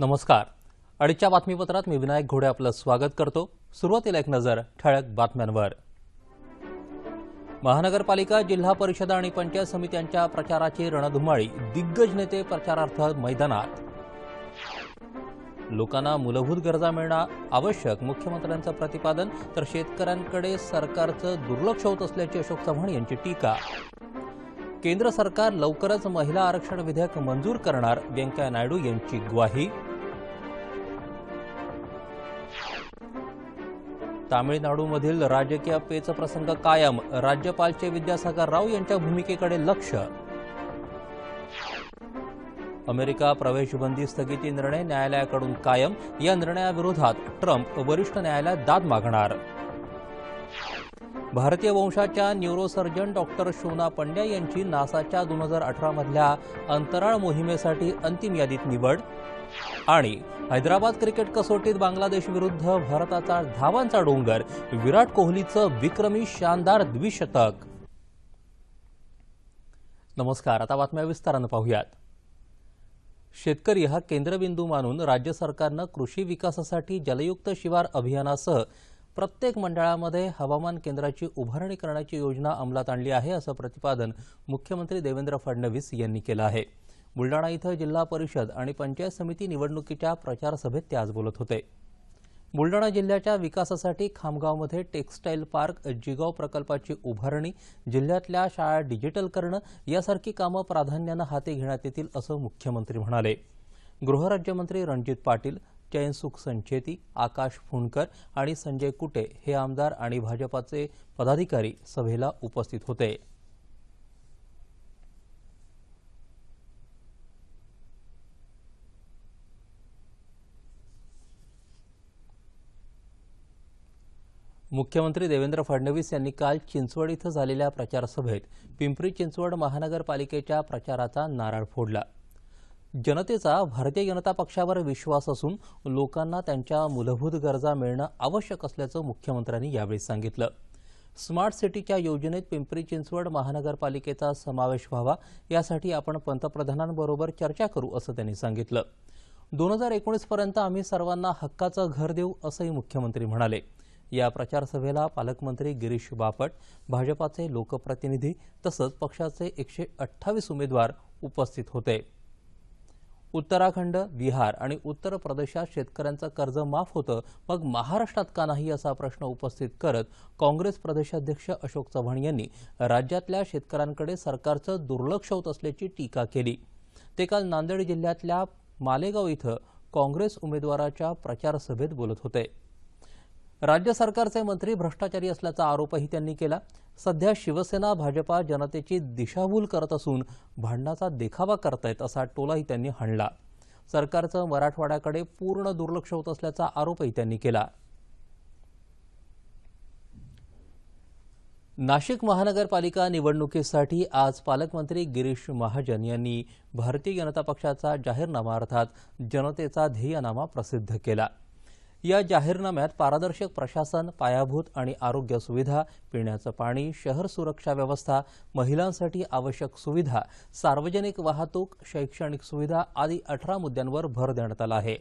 नमस्कार. अडीचच्या बातमीपत्रात मी विनायक घोडे आपलं स्वागत करतो. सुरुवातीला एक नजर ठळक बातम्यांवर. महानगरपालिका जिल्हा परिषद आणि पंचायत समित्यांच्या प्रचाराची रणधुमाळी दिग्गज नेते प्रचारार्थ मैदानात. लोकांना मूलभूत गरजा मिळणं आवश्यक मुख्यमंत्र्यांचं प्रतिपादन तर शेतकऱ्यांकडे सरकारचं दुर्लक्ष होत असल्याची अशोक चव्हाण यांची टीका. केंद्र सरकार लवकरच महिला आरक्षण विधेयक मंजूर करणार व्यंकय्या नायडू यांची ग्वाही. तामिळनाडूमधील राजकीय पेच प्रसंग कायम. राज्यपालचे विद्यासागर राव यांच्या भूमिकेकडे लक्ष. अमेरिका प्रवेशबंदी स्थगिती निर्णय न्यायालयाकडून कायम. या निर्णयाविरोधात ट्रम्प वरिष्ठ न्यायालयात दाद मागणार. भारतीय वंशाच्या न्यूरोसर्जन डॉक्टर शोना पंड्या यांची नासाच्या दोन हजार अठरामधल्या अंतराळ मोहिमेसाठी अंतिम यादीत निवड आणि हैदराबाद क्रिकेट कसोटीत बांगलादेश विरुद्ध भारताचा धावांचा डोंगर. विराट कोहलीचं विक्रमी शानदार द्विशतक. नमस्कार आता बातम्या विस्तारानं पाहूयात. शेतकरी हा केंद्रबिंदू मानून राज्य सरकारनं कृषी विकासासाठी जलयुक्त शिवार अभियानासह प्रत्येक मंडळामध्ये हवामान केंद्राची उभारणी करण्याची योजना अंमलात आणली आहे असं प्रतिपादन मुख्यमंत्री देवेंद्र फडणवीस यांनी केलं आहे. बुलडाणा इथं जिल्हा परिषद आणि पंचायत समिती निवडणुकीच्या प्रचार सभेत ते आज बोलत होते. बुलडाणा जिल्ह्याच्या विकासासाठी खामगावमध्ये टेक्स्टाईल पार्क जिगाव प्रकल्पाची उभारणी जिल्ह्यातल्या शाळा डिजिटल करणं यासारखी कामं प्राधान्यानं हाती घेण्यात येतील असं मुख्यमंत्री म्हणाले. गृहराज्यमंत्री रणजित पाटील चयनसुख संचेती आकाश फुंडकर आणि संजय कुटे हे आमदार आणि भाजपाचे पदाधिकारी सभेला उपस्थित होते. मुख्यमंत्री देवेंद्र फडणवीस यांनी काल चिंचवड इथं झालेल्या प्रचारसभेत पिंपरी चिंचवड महानगरपालिकेच्या प्रचाराचा नारळ फोडला. जनतेचा भारतीय जनता पक्षावर विश्वास असून लोकांना त्यांच्या मूलभूत गरजा मिळणं आवश्यक असल्याचं मुख्यमंत्र्यांनी यावेळी सांगितलं. स्मार्ट सिटीच्या योजनेत पिंपरी चिंचवड महानगरपालिकेचा समावेश व्हावा यासाठी आपण पंतप्रधानांबरोबर चर्चा करू असं त्यांनी सांगितलं. दोन हजार एकोणीसपर्यंत आम्ही सर्वांना हक्काचं घर देऊ असंही मुख्यमंत्री म्हणाले. या प्रचारसभेला पालकमंत्री गिरीश बापट भाजपाचे लोकप्रतिनिधी तसंच पक्षाचे एकशे अठ्ठावीस उमेदवार उपस्थित होते. उत्तराखंड बिहार आणि उत्तर प्रदेशात शेतकऱ्यांचं कर्ज माफ होतं मग महाराष्ट्रात का नाही असा प्रश्न उपस्थित करत काँग्रेस प्रदेशाध्यक्ष अशोक चव्हाण यांनी राज्यातल्या शेतकऱ्यांकडे सरकारचं दुर्लक्ष होत असल्याची टीका केली. ते काल नांदेड जिल्ह्यातल्या मालेगाव इथं काँग्रेस उमेदवाराच्या प्रचारसभेत बोलत होते. राज्य सरकारचे मंत्री भ्रष्टाचारी असल्याचा आरोपही त्यांनी केला. सध्या शिवसेना भाजपा जनतेची दिशाभूल करत असून भांडणाचा देखावा करतायत असा टोलाही त्यांनी हाणला. सरकारचं मराठवाड्याकडे पूर्ण दुर्लक्ष होत असल्याचा आरोपही त्यांनी केला. नाशिक महानगरपालिका निवडणुकीसाठी आज पालकमंत्री गिरीश महाजन यांनी भारतीय जनता पक्षाचा जाहीरनामा अर्थात जनतेचा ध्येयनामा प्रसिद्ध केला. या जाहीरनाम्यात पारदर्शक प्रशासन पायाभूत आणि आरोग्य सुविधा पिण्याचं पाणी शहर सुरक्षा व्यवस्था महिलांसाठी आवश्यक सुविधा सार्वजनिक वाहतूक शैक्षणिक सुविधा आदी अठरा मुद्द्यांवर भर देण्यात आला आहे.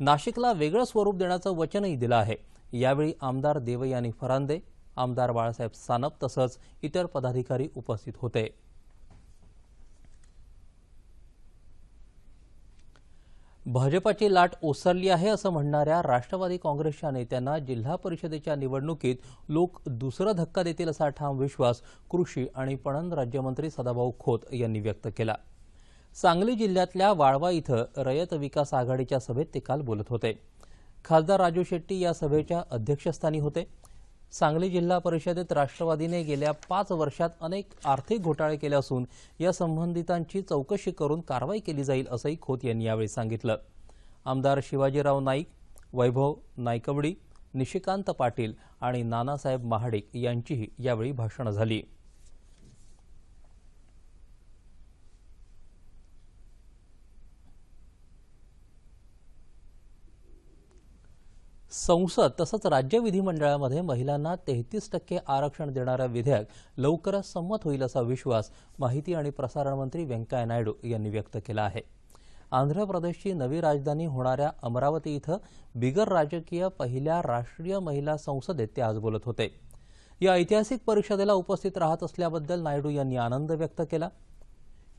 नाशिकला वेगळं स्वरूप देण्याचं वचनही दिलं आहे. यावेळी आमदार देवयानी फरांदे आमदार बाळासाहेब सानप तसंच इतर पदाधिकारी उपस्थित होते. भाजपाची लाट ओसरली आहे असं म्हणणाऱ्या राष्ट्रवादी काँग्रेसच्या नेत्यांना जिल्हा परिषदेच्या निवडणुकीत लोक दुसरा धक्का देतील असा ठाम विश्वास कृषी आणि पणन राज्यमंत्री सदाभाऊ खोत यांनी व्यक्त केला. सांगली जिल्ह्यातल्या वाळवा इथं रयत विकास आघाडीच्या सभेत ते काल बोलत होते. खासदार राजू शेट्टी या सभेच्या अध्यक्षस्थानी होते. सांगली जिल्हा परिषदेत राष्ट्रवादीने गेल्या पाच वर्षात अनेक आर्थिक घोटाळे केले असून या संबंधितांची चौकशी करून कारवाई केली जाईल असंही खोत यांनी यावेळी सांगितलं. आमदार शिवाजीराव नाईक वैभव नायकवडी निशिकांत पाटील आणि नानासाहेब महाडिक यांचीही यावेळी भाषणं झाली. संसद तसंच राज्य विधिमंडळामध्ये महिलांना तेहतीस टक्के आरक्षण देणारं विधेयक लवकरच संमत होईल असा विश्वास माहिती आणि प्रसारण मंत्री व्यंकय्या नायडू यांनी व्यक्त केला आहे. आंध्र प्रदेशची नवी राजधानी होणाऱ्या अमरावती इथं बिगर राजकीय पहिल्या राष्ट्रीय महिला संसदेत ते आज बोलत होते. या ऐतिहासिक परिषदेला उपस्थित राहत असल्याबद्दल नायडू यांनी आनंद व्यक्त केला.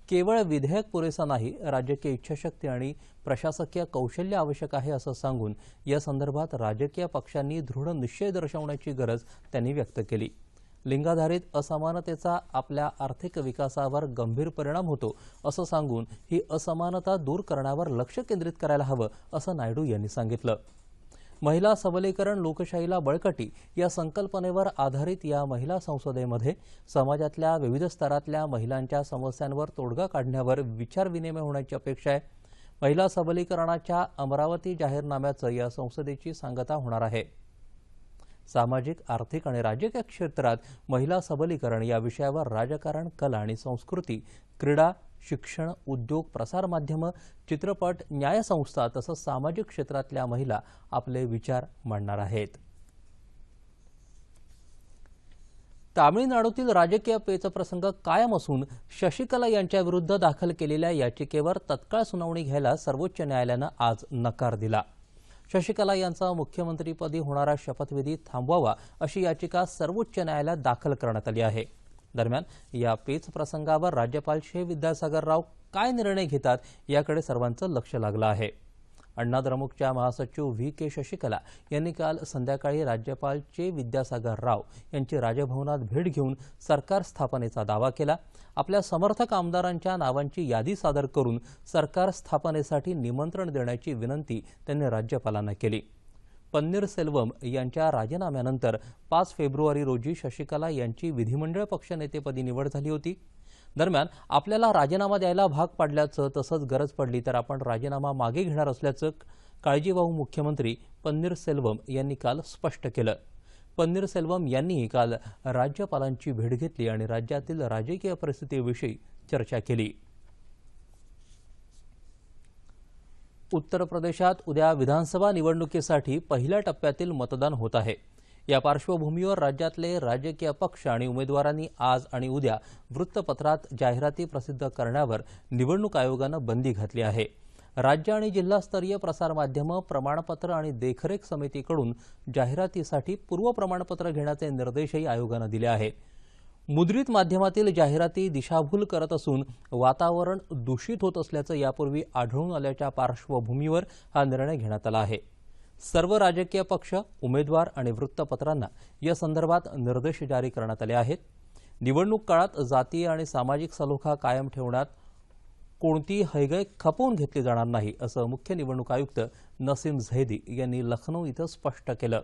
केवळ विधेयक पुरेसा नाही राजकीय इच्छाशक्ती आणि प्रशासकीय कौशल्य आवश्यक आहे असं सांगून या संदर्भात राजकीय पक्षांनी दृढ निश्चय दर्शवण्याची गरज त्यांनी व्यक्त केली. लिंगाधारित असमानतेचा आपल्या आर्थिक विकासावर गंभीर परिणाम होतो असं सांगून ही असमानता दूर करण्यावर लक्ष केंद्रित करायला हवं असं नायडू यांनी सांगितलं. महिला सबलीकरण लोकशाहीला बळकटी या संकल्पनेवर आधारित या महिला संसदेमध्ये समाजातल्या विविध स्तरातल्या महिलांच्या समस्यांवर तोडगा काढण्यावर विचारविनिमय होण्याची अपेक्षा आहे. महिला सबलीकरणाच्या अमरावती जाहीरनाम्याचं या संसदेची सांगता होणार आहे. सामाजिक आर्थिक आणि राजकीय क्षेत्रात महिला सबलीकरण या विषयावर राजकारण कला आणि संस्कृती क्रीडा शिक्षण उद्योग प्रसारमाध्यमं चित्रपट न्यायसंस्था तसंच सामाजिक क्षेत्रातल्या महिला आपले विचार मांडणार आहेत. तामिळनाडूतील राजकीय पेचप्रसंग कायम असून शशिकला यांच्याविरुद्ध दाखल केलेल्या याचिकेवर तत्काळ सुनावणी घ्यायला सर्वोच्च न्यायालयानं आज नकार दिला. शशिकला यांचा मुख्यमंत्रीपदी होणारा शपथविधी थांबवावा अशी याचिका सर्वोच्च न्यायालयात दाखल करण्यात आली आहे. दरम्यान या पेच प्रसंगावर राज्यपाल शे. विद्यासागर राव काय निर्णय घेतात याकडे सर्वांचं लक्ष लागलं आहे. अण्णाद्रमुकच्या महासचिव व्ही. के. शशिकला यांनी काल संध्याकाळी राज्यपाल चे विद्यासागर राव यांची राजभवनात भेट घेऊन सरकार स्थापनेचा दावा केला. आपल्या समर्थक आमदारांच्या नावांची यादी सादर करून सरकार स्थापनेसाठी निमंत्रण देण्याची विनंती त्यांनी राज्यपालांना केली. पन्नीरसेल्वम यांच्या राजीनाम्यानंतर पाच फेब्रुवारी रोजी शशिकला यांची विधिमंडळ पक्षनेतेपदी निवड झाली होती. दरम्यान आपल्याला राजीनामा द्यायला भाग पाडल्याचं तसंच गरज पडली तर आपण राजीनामा मागे घेणार असल्याचं काळजीवाहू मुख्यमंत्री पन्नीरसेल्वम यांनी काल स्पष्ट केलं. पन्नीरसेल्वम यांनीही काल राज्यपालांची भेट घेतली आणि राज्यातील राजकीय परिस्थितीविषयी चर्चा केली. उत्तर प्रदेशात उद्या विधानसभा निवडणुकीसाठी पहिल्या टप्प्यातील मतदान होत आहे. या पार्श्वभूमीवर राज्यातले राजकीय पक्ष आणि उमेदवारांनी आज आणि उद्या वृत्तपत्रात जाहिराती प्रसिद्ध करण्यावर निवडणूक आयोगानं बंदी घातली आहे. राज्य आणि जिल्हास्तरीय प्रसारमाध्यमं प्रमाणपत्र आणि देखरेख समितीकडून जाहिरातीसाठी पूर्व प्रमाणपत्र घेण्याचे निर्देशही आयोगानं दिले आहेत. मुद्रित माध्यमातील जाहिराती दिशाभूल करत असून वातावरण दूषित होत असल्याचं यापूर्वी आढळून आल्याच्या पार्श्वभूमीवर हा निर्णय घेण्यात आला आहे. सर्व राजकीय पक्ष उमेदवार आणि वृत्तपत्रांना या संदर्भात निर्देश जारी करण्यात आले आहेत. निवडणूक काळात जातीय आणि सामाजिक सलोखा कायम ठेवण्यात कोणती हैगय खपवून घेतली जाणार नाही असं मुख्य निवडणूक आयुक्त नसीम झैदी यांनी लखनौ इथं स्पष्ट केलं.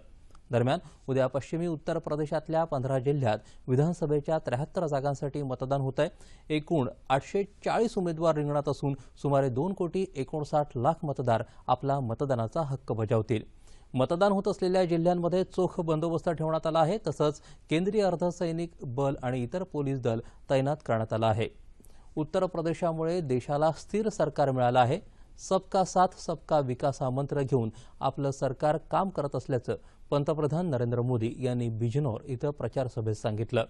दरम्यान उद्या पश्चिमी उत्तर प्रदेशातल्या पंधरा जिल्ह्यात विधानसभेच्या त्र्याहत्तर जागांसाठी मतदान होत आहे एकूण आठशे चाळीस उमेदवार रिंगणात असून सुमारे दोन कोटी एकोणसाठ लाख मतदार आपला मतदानाचा हक्क बजावतील. मतदान होत असलेल्या जिल्ह्यांमध्ये चोख बंदोबस्त ठेवण्यात आला आहे तसंच केंद्रीय अर्धसैनिक बल आणि इतर पोलीस दल तैनात करण्यात आलं आहे. उत्तर प्रदेशामुळे देशाला स्थिर सरकार मिळालं आहे. सबका साथ सबका विकास हा मंत्र घेऊन आपलं सरकार काम करत असल्याचं पंतप्रधान नरेंद्र मोदी यांनी बिजनौर इथं प्रचारसभेत सांगितलं.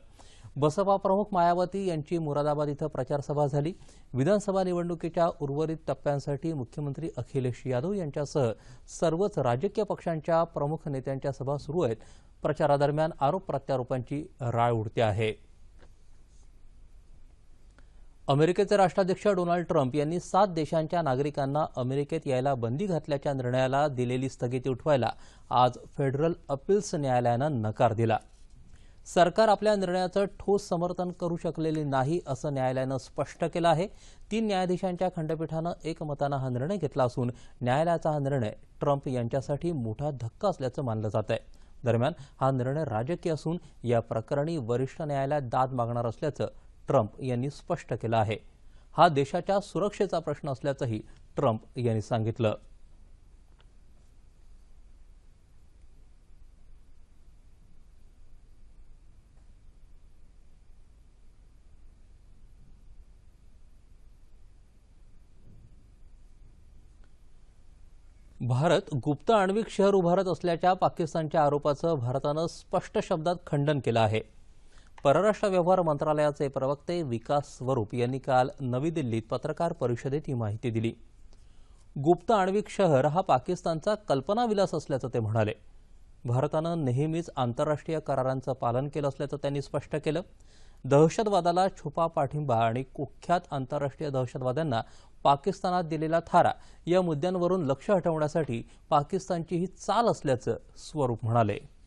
बसपा प्रमुख मायावती यांची मुरादाबाद इथं प्रचारसभा झाली. विधानसभा निवडणुकीच्या उर्वरित टप्प्यांसाठी मुख्यमंत्री अखिलेश यादव यांच्यासह सर्वच राजकीय पक्षांच्या प्रमुख नेत्यांच्या सभा सुरू आहेत. प्रचारादरम्यान आरोप प्रत्यारोपांची राळ उडते आहे. अमेरिकेचे राष्ट्राध्यक्ष डोनाल्ड ट्रम्प यांनी सात देशांच्या नागरिकांना अमेरिकेत यायला बंदी घातल्याच्या निर्णयाला दिलेली स्थगिती उठवायला आज फेडरल अपील्स न्यायालयानं नकार दिला. सरकार आपल्या निर्णयाचं ठोस समर्थन करू शकलेले नाही असं न्यायालयानं स्पष्ट केलं आहे. तीन न्यायाधीशांच्या खंडपीठानं एकमतानं हा निर्णय घेतला असून न्यायालयाचा हा निर्णय ट्रम्प यांच्यासाठी मोठा धक्का असल्याचं मानलं जात आहे दरम्यान हा निर्णय राजकीय असून या प्रकरणी वरिष्ठ न्यायालयात दाद मागणार असल्याचं ट्रम्प यांनी स्पष्ट केलं आहे. हा देशाच्या सुरक्षेचा प्रश्न असल्याचंही ट्रम्प यांनी सांगितलं. भारत गुप्त आण्विक शहर उभारत असल्याच्या पाकिस्तानच्या आरोपाचं भारतानं स्पष्ट शब्दात खंडन केलं आहे. परराष्ट्र व्यवहार मंत्रालयाचे प्रवक्ते विकास स्वरूप यांनी काल नवी दिल्लीत पत्रकार परिषदेत ही माहिती दिली. गुप्त आण्विक शहर हा पाकिस्तानचा कल्पनाविलास असल्याचं ते म्हणाले. भारतानं नेहमीच आंतरराष्ट्रीय करारांचं पालन केलं असल्याचं त्यांनी स्पष्ट केलं. दहशतवादाला छुपा पाठिंबा आणि कुख्यात आंतरराष्ट्रीय दहशतवाद्यांना पाकिस्तानात दिलेला थारा या मुद्द्यांवरून लक्ष हटवण्यासाठी पाकिस्तानची ही चाल असल्याचं स्वरूप म्हणाले.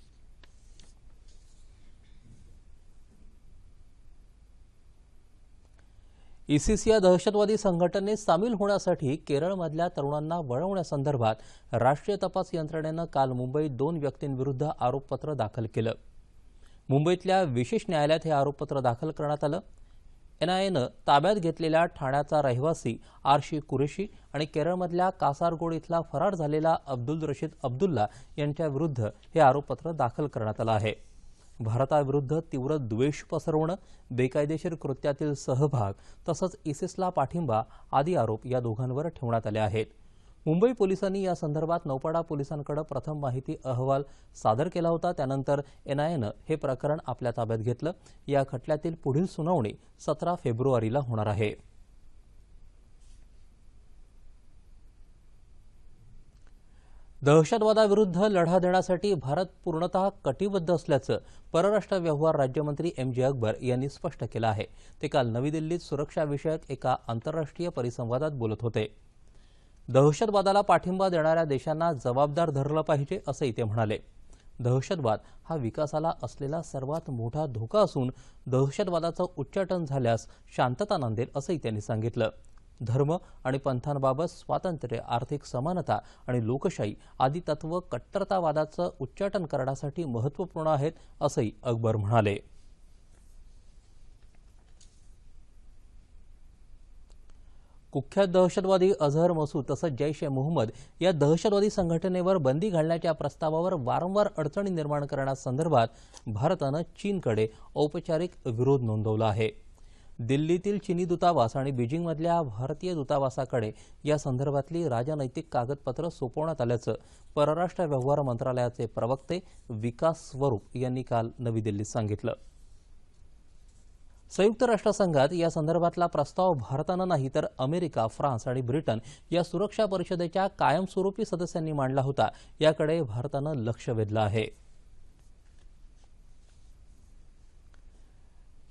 इसिस या दहशतवादी संघटनेत सामील होण्यासाठी केरळमधल्या तरुणांना वळवण्यासंदर्भात राष्ट्रीय तपास यंत्रणेनं काल मुंबईत दोन व्यक्तींविरुद्ध आरोपपत्र दाखल केलं. मुंबईतल्या विशेष न्यायालयात हे आरोपपत्र दाखल करण्यात आलं. एनआयएनं ताब्यात घेतलेल्या ठाण्याचा रहिवासी आरशी कुरेशी आणि केरळमधल्या कासारगोड इथला फरार झालेला अब्दुल रशीद अब्दुल्ला यांच्याविरुद्ध हे आरोपपत्र दाखल करण्यात आलं आहे. भारताविरुद्ध तीव्र द्वेष पसरवणं बेकायदेशीर कृत्यातील सहभाग तसंच इसिसला पाठिंबा आदी आरोप या दोघांवर ठेवण्यात आले आहेत. मुंबई पोलिसांनी या संदर्भात नौपाडा पोलिसांकडे प्रथम माहिती अहवाल सादर केला होता. त्यानंतर एनआयएनं हे प्रकरण आपल्या ताब्यात घेतलं. या खटल्यातील पुढील सुनावणी सतरा फेब्रुवारीला होणार आहे. दहशतवादाविरुद्ध लढा देण्यासाठी भारत पूर्णतः कटिबद्ध असल्याचं परराष्ट्र व्यवहार राज्यमंत्री एम जे अकबर यांनी स्पष्ट केलं आहे. ते काल नवी दिल्लीत सुरक्षाविषयक एका आंतरराष्ट्रीय परिसंवादात बोलत होते. दहशतवादाला पाठिंबा देणाऱ्या देशांना जबाबदार धरलं पाहिजे असंही ते म्हणाले. दहशतवाद हा विकासाला असलेला सर्वात मोठा धोका असून दहशतवादाचं उच्चाटन झाल्यास शांतता नांदेल असंही त्यांनी सांगितलं. धर्म आणि पंथांबाबत स्वातंत्र्य आर्थिक समानता आणि लोकशाही आदी तत्व कट्टरतावादाचं उच्चाटन करण्यासाठी महत्त्वपूर्ण आहेत असंही अकबर म्हणाले. कुख्यात दहशतवादी अझहर मसूद तसंच जैश ए मोहम्मद या दहशतवादी संघटनेवर बंदी घालण्याच्या प्रस्तावावर वारंवार अडचणी निर्माण करण्यासंदर्भात भारतानं चीनकडे औपचारिक विरोध नोंदवला आहे. दिल्लीतील चिनी दूतावास आणि बीजिंगमधल्या भारतीय दूतावासाकडे या संदर्भातली राजनैतिक कागदपत्र सोपवण्यात आल्याचं परराष्ट्र व्यवहार मंत्रालयाचे प्रवक्ते विकास स्वरूप यांनी काल नवी दिल्लीत सांगितलं. संयुक्त राष्ट्रसंघात या संदर्भातला प्रस्ताव भारतानं नाही तर अमेरिका फ्रान्स आणि ब्रिटन या सुरक्षा परिषदेच्या कायमस्वरूपी सदस्यांनी मांडला होता. याकडे भारतानं लक्ष वेधलं आहे.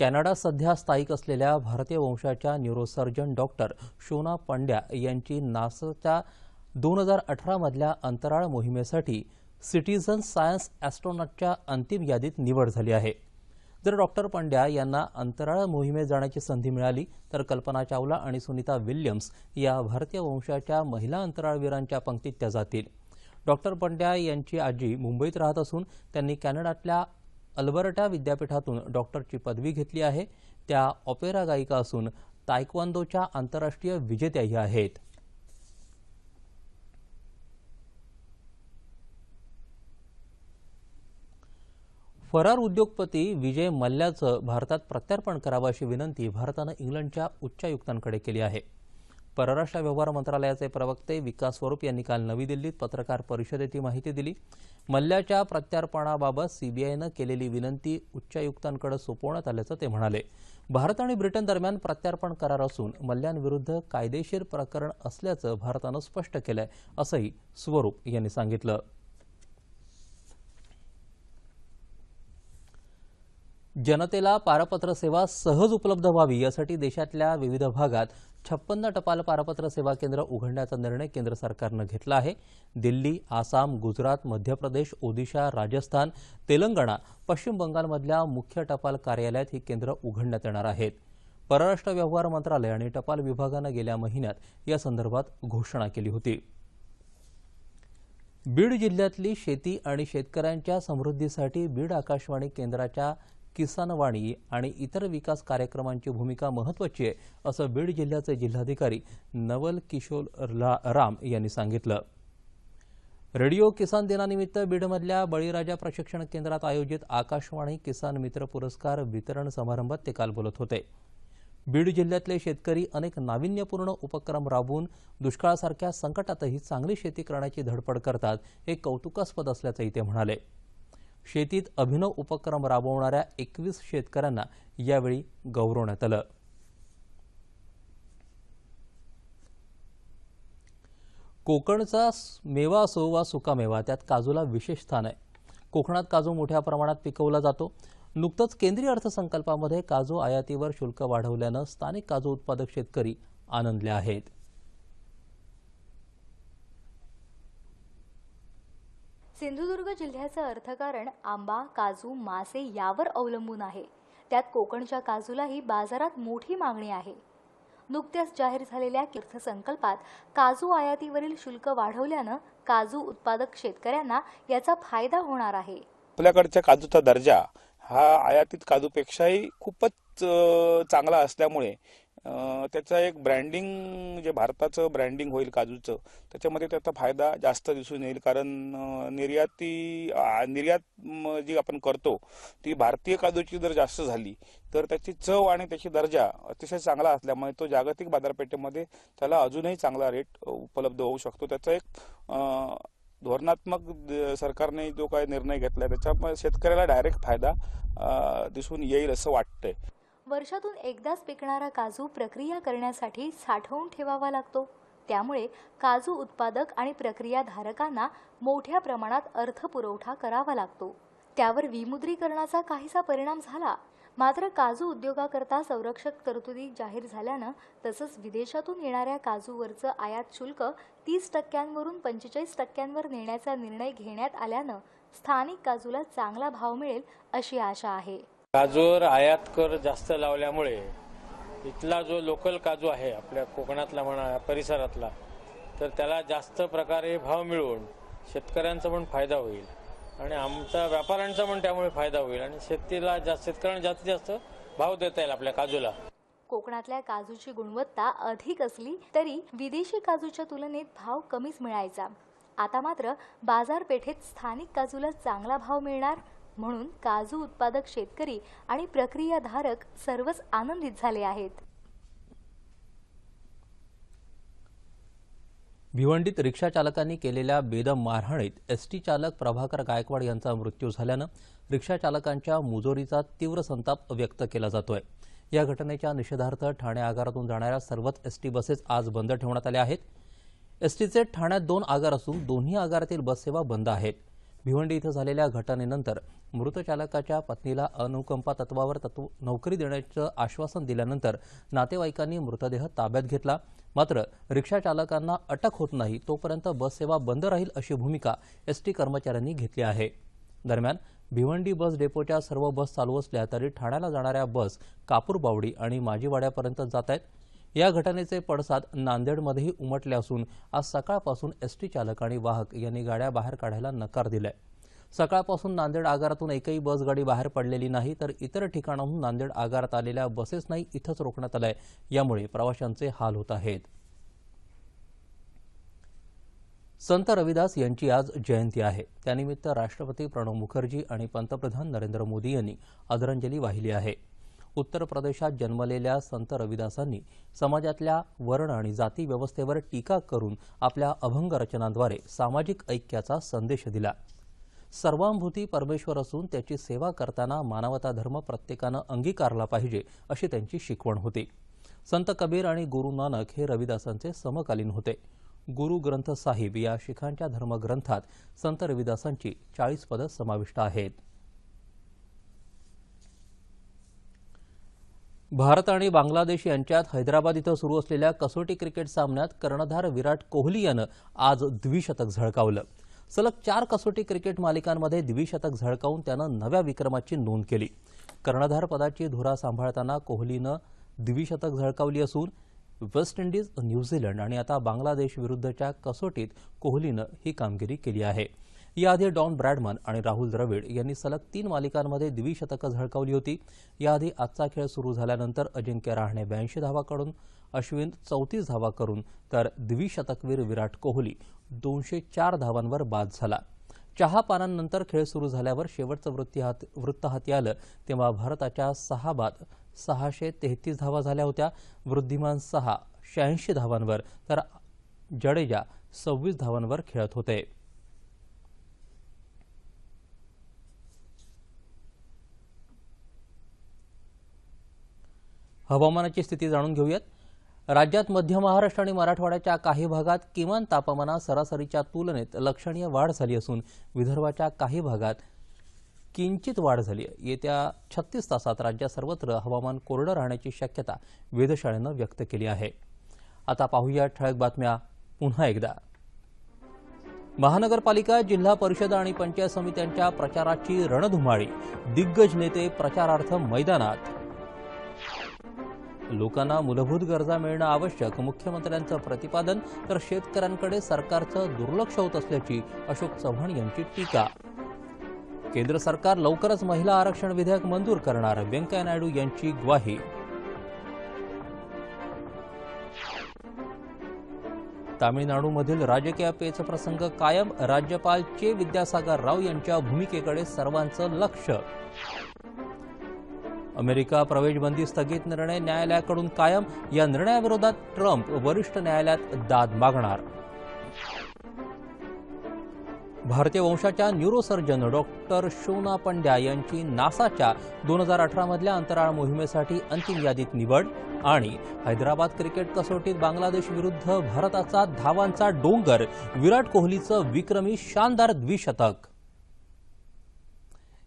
कॅनडा सध्या स्थायिक असलेल्या भारतीय वंशाच्या न्यूरोसर्जन डॉक्टर शोना पंड्या यांची नासाच्या दोन हजार अठरामधल्या अंतराळ मोहिमेसाठी सिटीझन सायन्स ॲस्ट्रॉनॉटच्या अंतिम यादीत निवड झाली आहे. जर डॉक्टर पंड्या यांना अंतराळ मोहिमेत जाण्याची संधी मिळाली तर कल्पना चावला आणि सुनीता विल्यम्स या भारतीय वंशाच्या महिला अंतराळवीरांच्या पंक्तीत त्या जातील. डॉक्टर पंड्या यांची आजी मुंबईत राहत असून त्यांनी कॅनडातल्या अल्बर्टा विद्यापीठातून डॉक्टरची पदवी घेतली आहे. त्या ऑपेरा गायिका असून तायक्वांदोच्या आंतरराष्ट्रीय विजेत्याही आहेत. फरार उद्योगपती विजय मल्ल्याचं भारतात प्रत्यार्पण करावं अशी विनंती भारतानं इंग्लंडच्या उच्चायुक्तांकडे केली आहे. परराष्ट्र व्यवहार मंत्रालयाचे प्रवक्ते विकास स्वरूप यांनी काल नवी दिल्लीत पत्रकार परिषदेत ही माहिती दिली. मल्ल्याच्या प्रत्यार्पणाबाबत सीबीआयनं केलेली विनंती उच्चायुक्तांकडे सोपवण्यात आल्याचं ते म्हणाले. भारत आणि ब्रिटन दरम्यान प्रत्यार्पण करार असून मल्ल्यांविरुद्ध कायदेशीर प्रकरण असल्याचं भारतानं स्पष्ट केलंय असंही स्वरूप यांनी सांगितलं. जनतेला पारपत्र सेवा सहज उपलब्ध व्हावी यासाठी देशातल्या विविध भागात छप्पन्न टपाल पारपत्र सेवा केंद्र उघडण्याचा निर्णय केंद्र सरकारनं घेतला आहे. दिल्ली आसाम गुजरात मध्य प्रदेश ओदिशा राजस्थान तेलंगणा पश्चिम बंगालमधल्या मुख्य टपाल कार्यालयात ही केंद्र उघडण्यात येणार आहेत. परराष्ट्र व्यवहार मंत्रालय आणि टपाल विभागानं गेल्या महिन्यात या संदर्भात घोषणा केली होती. बीड जिल्ह्यातली शेती आणि शेतकऱ्यांच्या समृद्धीसाठी बीड आकाशवाणी केंद्राच्या किसानवाणी आणि इतर विकास कार्यक्रमांची भूमिका महत्वाची आहे असं बीड जिल्ह्याचे जिल्हाधिकारी नवल किशोर राम यांनी सांगितलं. रेडिओ किसान दिनानिमित्त बीडमधल्या बळीराजा प्रशिक्षण केंद्रात आयोजित आकाशवाणी किसान मित्र पुरस्कार वितरण समारंभात ते काल बोलत होते. बीड जिल्ह्यातले शेतकरी अनेक नाविन्यपूर्ण उपक्रम राबवून दुष्काळासारख्या संकटातही चांगली शेती करण्याची धडपड करतात हे कौतुकास्पद असल्याचंही ते म्हणाले. शेतीत अभिनव उपक्रम राबवणाऱ्या एकवीस शेतकऱ्यांना यावेळी गौरवण्यात आलं. कोकणचा मेवा असो वा सुकामेवा त्यात काजूला विशेष स्थान आहे. कोकणात काजू मोठ्या प्रमाणात पिकवला जातो. नुकतंच केंद्रीय अर्थसंकल्पामध्ये काजू आयातीवर शुल्क वाढवल्यानं स्थानिक काजू उत्पादक शेतकरी आनंदले आहेत. सिंधुदुर्ग जिल्ह्याचं अर्थकारण आंबा काजू मासे यावर अवलंबून आहे. त्यात कोकणच्या काजूलाही बाजारात मोठी मागणी आहे. नुकत्याच जाहीर झालेल्या अर्थसंकल्पात काजू आयातीवरील शुल्क वाढवल्यानं काजू उत्पादक शेतकऱ्यांना याचा फायदा होणार आहे. आपल्याकडच्या काजूचा दर्जा हा आयातीत काजूपेक्षाही खूपच चांगला असल्यामुळे त्याचा एक ब्रँडिंग जे भारताचं ब्रँडिंग होईल काजूचं त्याच्यामध्ये त्याचा फायदा जास्त दिसून येईल. कारण निर्याती निर्यात जी आपण करतो ती भारतीय काजूची जर जास्त झाली तर त्याची चव आणि त्याची दर्जा अतिशय चांगला असल्यामुळे तो जागतिक बाजारपेठेमध्ये त्याला अजूनही चांगला रेट उपलब्ध होऊ शकतो. त्याचा एक धोरणात्मक सरकारने जो काही निर्णय घेतला त्याच्यामुळे शेतकऱ्याला डायरेक्ट फायदा दिसून येईल असं वाटतंय. वर्षातून एकदाच पिकणारा काजू प्रक्रिया करण्यासाठी साठवून ठेवावा लागतो. त्यामुळे काजू उत्पादक आणि प्रक्रियाधारकांना मोठ्या प्रमाणात अर्थपुरवठा करावा लागतो. त्यावर विमुद्रीकरणाचा काहीसा परिणाम झाला. मात्र काजू उद्योगाकरता संरक्षक तरतुदी जाहीर झाल्यानं तसंच विदेशातून येणाऱ्या काजूवरचं आयात शुल्क तीस टक्क्यांवरून पंचेचाळीस टक्क्यांवर नेण्याचा निर्णय घेण्यात आल्यानं स्थानिक काजूला चांगला भाव मिळेल अशी आशा आहे. काजूवर आयात कर जास्त लावल्यामुळे इथला जो लोकल काजू आहे आपल्या कोकणातला म्हणा परिसरातला तर त्याला जास्त प्रकारे भाव मिळून शेतकऱ्यांचा पण फायदा होईल. आणि आमचा व्यापाऱ्यांचा पण त्यामुळे फायदा होईल. आणि शेतीला जास्त शेतकऱ्यांना जास्तीत जास्त भाव देता येईल आपल्या काजूला. कोकणातल्या काजूची गुणवत्ता अधिक असली तरी विदेशी काजूच्या तुलनेत भाव कमीच मिळायचा. आता मात्र बाजारपेठेत स्थानिक काजूला चांगला भाव मिळणार म्हणून काजू उत्पादक शेतकरी आणि प्रक्रियाधारक सर्वच आनंदित झाले आहेत. भिवंडीत रिक्षा चालकांनी केलेल्या बेदम मारहाणीत एस टी चालक प्रभाकर गायकवाड यांचा मृत्यू झाल्यानं रिक्षा चालकांच्या मुजोरीचा तीव्र संताप व्यक्त केला जातोय. या घटनेच्या निषेधार्थ ठाणे आगारातून जाणाऱ्या सर्वच एस टी बसेस आज बंद ठेवण्यात आल्या आहेत. एसटीचे ठाण्यात दोन आगार असून दोन्ही आगारातील बससेवा बंद आहेत. भिवंडी इथं झालेल्या घटनेनंतर मृत चालकाच्या पत्नीला अनुकंपा तत्वावर तत्व नोकरी देण्याचं आश्वासन दिल्यानंतर नातेवाईकांनी मृतदेह ताब्यात घेतला. मात्र रिक्षा चालकांना अटक होत नाही तोपर्यंत बससेवा बंद राहील अशी भूमिका एसटी कर्मचाऱ्यांनी घेतली आहे. दरम्यान भिवंडी बस डेपोच्या सर्व बस चालू असल्या तरी ठाण्याला जाणाऱ्या बस कापूरबावडी आणि माजीवाड्यापर्यंत जात आहेत. या घटनेचे पडसाद नांदेडमध्येही उमटले असून आज सकाळपासून एस टी चालक आणि वाहक यांनी गाड्या बाहेर काढायला नकार दिलाय. सकाळपासून नांदेड आगारातून एकही बस गाडी बाहेर पडलेली नाही तर इतर ठिकाणाहून नांदेड आगारात आलेल्या बसेसनाही इथंच रोखण्यात आलंय. यामुळे प्रवाशांचे हाल होत आहेत. संत रविदास यांची आज जयंती आहे. त्यानिमित्त राष्ट्रपती प्रणव मुखर्जी आणि पंतप्रधान नरेंद्र मोदी यांनी आदरांजली वाहिली आहे. उत्तर प्रदेशात जन्मलेल्या संत रविदासांनी समाजातल्या वर्ण आणि जाती व्यवस्थेवर टीका करून आपल्या अभंग रचनांद्वारे सामाजिक ऐक्याचा संदेश दिला. सर्वांभूती परमेश्वर असून त्याची सेवा करताना मानवता धर्म प्रत्येकानं अंगीकारला पाहिजे अशी त्यांची शिकवण होती. संत कबीर आणि गुरु नानक हे रविदासांचे समकालीन होते. गुरु ग्रंथ साहिब या शिखांच्या धर्मग्रंथात संत रविदासांची चाळीस पदं समाविष्ट आहेत. भारत आणि बांगलादेश यांच्यात हैदराबाद इथं सुरू असलेल्या कसोटी क्रिकेट सामन्यात कर्णधार विराट कोहली यानं आज द्विशतक झळकावलं. सलग चार कसोटी क्रिकेट मालिकांमध्ये द्विशतक झळकावून त्यानं नव्या विक्रमाची नोंद केली. कर्णधार पदाची धुरा सांभाळताना कोहलीनं द्विशतक झळकावली असून वेस्ट इंडिज न्यूझीलंड आणि आता बांगलादेश विरुद्धच्या कसोटीत कोहलीनं ही कामगिरी केली आहे. याआधी डॉन ब्रॅडमन आणि राहुल द्रविड यांनी सलग तीन मालिकांमध्ये द्विशतकं झळकावली होती. याआधी आजचा खेळ सुरू झाल्यानंतर अजिंक्य राहणे ब्याऐंशी धावाकडून अश्विन चौतीस धावा करून तर द्विशतकवीर विराट कोहली दोनशे चार धावांवर बाद झाला. चहा पानांनंतर खेळ सुरू झाल्यावर शेवटचं वृत्ती हात वृत्त हाती आलं तेव्हा भारताच्या सहा बाद सहाशे तेहतीस धावा झाल्या होत्या. वृद्धिमान सहा शहाऐंशी धावांवर तर जडेजा सव्वीस धावांवर खेळत होते. हवामानाची स्थिती जाणून घेऊयात. राज्यात मध्य महाराष्ट्र आणि मराठवाड्याच्या काही भागात किमान तापमानात सरासरीच्या तुलनेत लक्षणीय वाढ झाली असून विदर्भाच्या काही भागात किंचित वाढ झाली आहे. येत्या छत्तीस तासात राज्यात सर्वत्र हवामान कोरडं राहण्याची शक्यता वेधशाळेनं व्यक्त केली आहे. आता पाहूया ठळक बातम्या पुन्हा एकदा. महानगरपालिका जिल्हा परिषद आणि पंचायत समित्यांच्या प्रचाराची रणधुमाळी. दिग्गज नेते प्रचारार्थ मैदानात. लोकांना मूलभूत गरजा मिळणं आवश्यक मुख्यमंत्र्यांचं प्रतिपादन तर शेतकऱ्यांकडे सरकारचं दुर्लक्ष होत असल्याची अशोक चव्हाण यांची टीका. केंद्र सरकार लवकरच महिला आरक्षण विधेयक मंजूर करणार व्यंकय्या नायडू यांची ग्वाही. तामिळनाडूमधील राजकीय पेचप्रसंग कायम राज्यपाल चे विद्यासागर राव यांच्या भूमिकेकडे सर्वांचं लक्ष. अमेरिका प्रवेशबंदी स्थगित निर्णय न्यायालयाकडून कायम. या निर्णयाविरोधात ट्रम्प वरिष्ठ न्यायालयात दाद मागणार. भारतीय वंशाच्या न्यूरोसर्जन डॉक्टर शोना पंड्या यांची नासाच्या दोन हजार अठरामधल्या अंतराळ मोहिमेसाठी अंतिम यादीत निवड आणि हैदराबाद क्रिकेट कसोटीत बांगलादेश विरुद्ध भारताचा धावांचा डोंगर. विराट कोहलीचं विक्रमी शानदार द्विशतक.